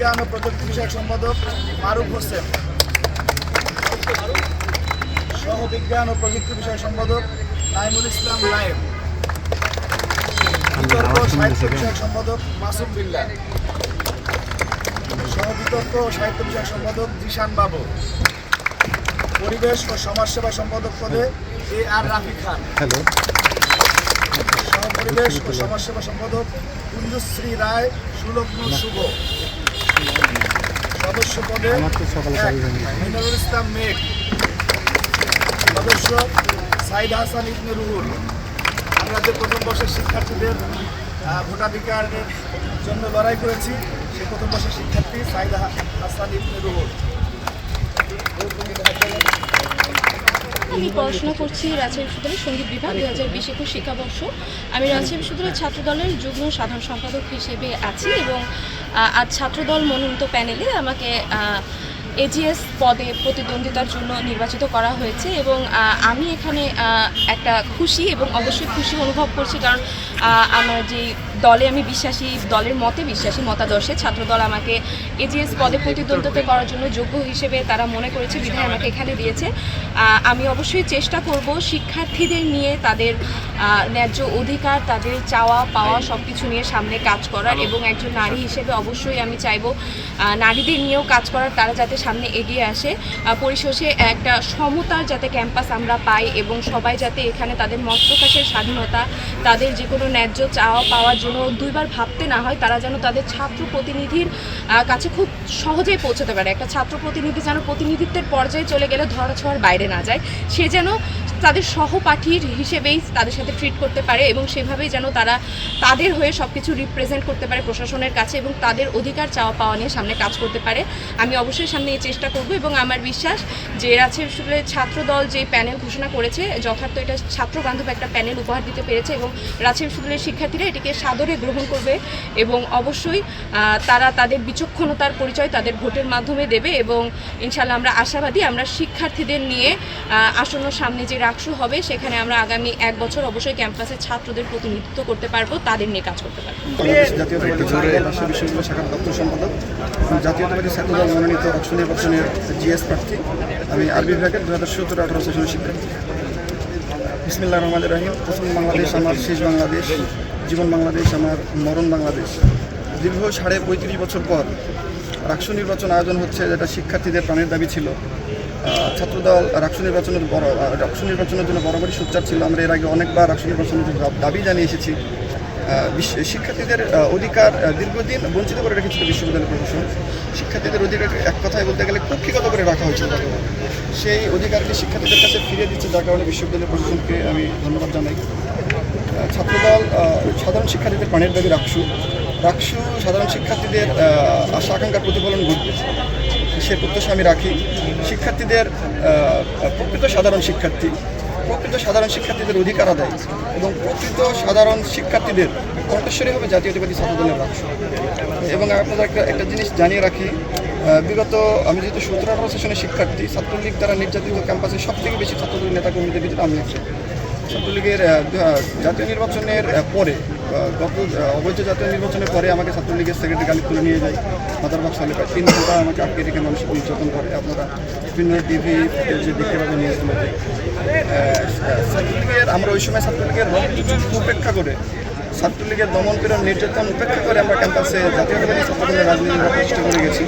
বিজ্ঞান ও প্রযুক্তি বিষয়ক সম্পাদক মারুফ হোসেন। সহ বিজ্ঞান ও প্রযুক্তি বিষয়ক সম্পাদক নাইমুল ইসলাম বিতর্ক সাহিত্য বিষয়ক সম্পাদক মাসুম বিল্লাহ সহ বিতর্ক ও সাহিত্য বিষয়ক সম্পাদক জিশান বাবু। পরিবেশ ও সমাজসেবা সম্পাদক পদে এ আর রাফি খান। সহ পরিবেশ ও সমাজসেবা সম্পাদক কুঞ্জশ্রী রায় সুলগ্ন শুভ। সদস্য পদে। মিনারুল ইসলাম মেঘ। সদস্য সাইদ হাসান ইবনে রুহুল। আমরা যে প্রথম বর্ষের শিক্ষার্থীদের ভোটাধিকারের জন্য লড়াই করেছি সেই প্রথম বর্ষের শিক্ষার্থী সাইদ হাসান ইবনে রুহুল। আমি পড়াশোনা করছি রাজশাহী বিশ্ববিদ্যালয়ের সংগীত বিভাগ দু হাজার বিশ একুশ শিক্ষাবর্ষ। আমি রাজশাহী বিশ্ববিদ্যালয়ের ছাত্রদলের যুগ্ম সাধারণ সম্পাদক হিসেবে আছি এবং আজ ছাত্রদল মনোনীত প্যানেলে আমাকে এজিএস পদে প্রতিদ্বন্দ্বিতার জন্য নির্বাচিত করা হয়েছে এবং আমি এখানে একটা খুশি এবং অবশ্যই খুশি অনুভব করছি কারণ আমার যে দলে আমি বিশ্বাসী দলের মতে বিশ্বাসী মতাদর্শে ছাত্রদল আমাকে এজিএস পদে প্রতিদ্বন্দ্বিতা করার জন্য যোগ্য হিসেবে তারা মনে করেছে বিধায় আমাকে এখানে দিয়েছে। আমি অবশ্যই চেষ্টা করব শিক্ষার্থীদের নিয়ে তাদের ন্যায্য অধিকার তাদের চাওয়া পাওয়া সব কিছু নিয়ে সামনে কাজ করার এবং একজন নারী হিসেবে অবশ্যই আমি চাইব নারীদের নিয়েও কাজ করার তারা যাতে সামনে এগিয়ে আসে। পরিশেষে একটা সমতার যাতে ক্যাম্পাস আমরা পাই এবং সবাই যাতে এখানে তাদের মত প্রকাশের স্বাধীনতা, তাদের যে কোনো ন্যায্য চাওয়া পাওয়ার জন্য দুইবার ভাবতে না হয়, তারা যেন তাদের ছাত্র প্রতিনিধির কাছে খুব সহজেই পৌঁছতে পারে। একটা ছাত্র প্রতিনিধি যেন প্রতিনিধিত্বের পর্যায়ে চলে গেলে ধরা ছোঁয়ার বাইরে না যায়, সে যেন তাদের সহপাঠীর হিসেবেই তাদের সাথে ট্রিট করতে পারে এবং সেভাবেই যেন তারা তাদের হয়ে সব কিছু রিপ্রেজেন্ট করতে পারে প্রশাসনের কাছে এবং তাদের অধিকার চাওয়া পাওয়া নিয়ে সামনে কাজ করতে পারে। আমি অবশ্যই সামনে এই চেষ্টা করব এবং আমার বিশ্বাস যে রাজশাহী বিশ্ববিদ্যালয়ের ছাত্রদল যে প্যানেল ঘোষণা করেছে, যথার্থ এটা ছাত্র বান্ধব একটা প্যানেল উপহার দিতে পেরেছে এবং রাজশাহী বিশ্ববিদ্যালয়ের শিক্ষার্থীরা এটিকে সাদরে গ্রহণ করবে এবং অবশ্যই তারা তাদের বিচক্ষণতার পরিচয় তাদের ভোটের মাধ্যমে দেবে এবং ইনশাল্লাহ আমরা আশাবাদী আমরা শিক্ষার্থীদের নিয়ে আসন্ন সামনে যে রাকসু হবে, সেখানে আমরা আগামী এক বছর অবশ্যই ক্যাম্পাসে ছাত্রদের প্রতিনিধিত্ব করতে পারব, তাদের নিয়ে কাজ করতে পারব। জাতীয়তাবাদী ছাত্রদল মনোনীত অক্ষ নির্বাচনের জিএস প্রার্থী, আমি আরবি বিভাগের দু হাজার সত্তর, আঠারো সেশনের শিক্ষার্থী বিসমিল্লা রহমান রাহিম, প্রথম বাংলাদেশ, আমার শেষ বাংলাদেশ, জীবন বাংলাদেশ, আমার মরণ বাংলাদেশ। দীর্ঘ সাড়ে পঁয়ত্রিশ বছর পর রাকসু নির্বাচন আয়োজন হচ্ছে, যেটা শিক্ষার্থীদের প্রাণের দাবি ছিল। ছাত্রদল রাকসু নির্বাচনের বড় রাকসু নির্বাচনের জন্য বরাবরই সোচ্চার ছিল। আমরা এর আগে অনেকবার রাকসু নির্বাচনের জন্য দাবি জানিয়ে এসেছি। শিক্ষার্থীদের অধিকার দীর্ঘদিন বঞ্চিত করে রেখেছিল বিশ্ববিদ্যালয় প্রশাসন। শিক্ষার্থীদের অধিকার এক কথায় বলতে গেলে কুক্ষিগত করে রাখা হয়েছিল সেই অধিকারকে শিক্ষার্থীদের কাছে ফিরিয়ে দিচ্ছে, যার কারণে বিশ্ববিদ্যালয় প্রশাসনকে আমি ধন্যবাদ জানাই। ছাত্রদল সাধারণ শিক্ষার্থীদের প্রাণের দাবি রাখসু রাকসু সাধারণ শিক্ষার্থীদের আশা আকাঙ্ক্ষার প্রতিফলন ঘটবে। সে প্রত্যাশা আমি রাখি। শিক্ষার্থীদের প্রকৃত সাধারণ শিক্ষার্থী, প্রকৃত সাধারণ শিক্ষার্থীদের অধিকার আদায় এবং প্রকৃত সাধারণ শিক্ষার্থীদের কণ্ঠস্বরী হবে জাতীয়তাবাদী ছাত্রদলের রাষ্ট্র এবং আপনাদের একটা একটা জিনিস জানিয়ে রাখি বিগত, আমি যেহেতু সতেরো আঠারো সেশনের শিক্ষার্থী, ছাত্রলীগ দ্বারা নির্যাতিত ক্যাম্পাসে সব থেকে বেশি ছাত্রদলের নেতাকর্মীদের ভিতরে আমি একজন। ছাত্রলীগের জাতীয় নির্বাচনের পরে গত অবৈধ জাতীয় নির্বাচনের পরে আমাকে ছাত্রলীগের সেক্রেটারি গালি তুলে নিয়ে যায়। মাদার বাক্স হলে প্রায় তিন ঘণ্টা আমাকে আটকে রেখে মানুষ নির্যাতন করে। আপনারা বিভিন্ন টিভি যে দেখতে পাবেন ছাত্রলীগের, আমরা ওই সময় ছাত্রলীগের উপেক্ষা করে, ছাত্রলীগের দমন পীড়ন, নির্যাতন উপেক্ষা করে আমরা ক্যাম্পাসে জাতীয়তাবাদী ছাত্রদলের রাজনীতি প্রতিষ্ঠা করে গেছি।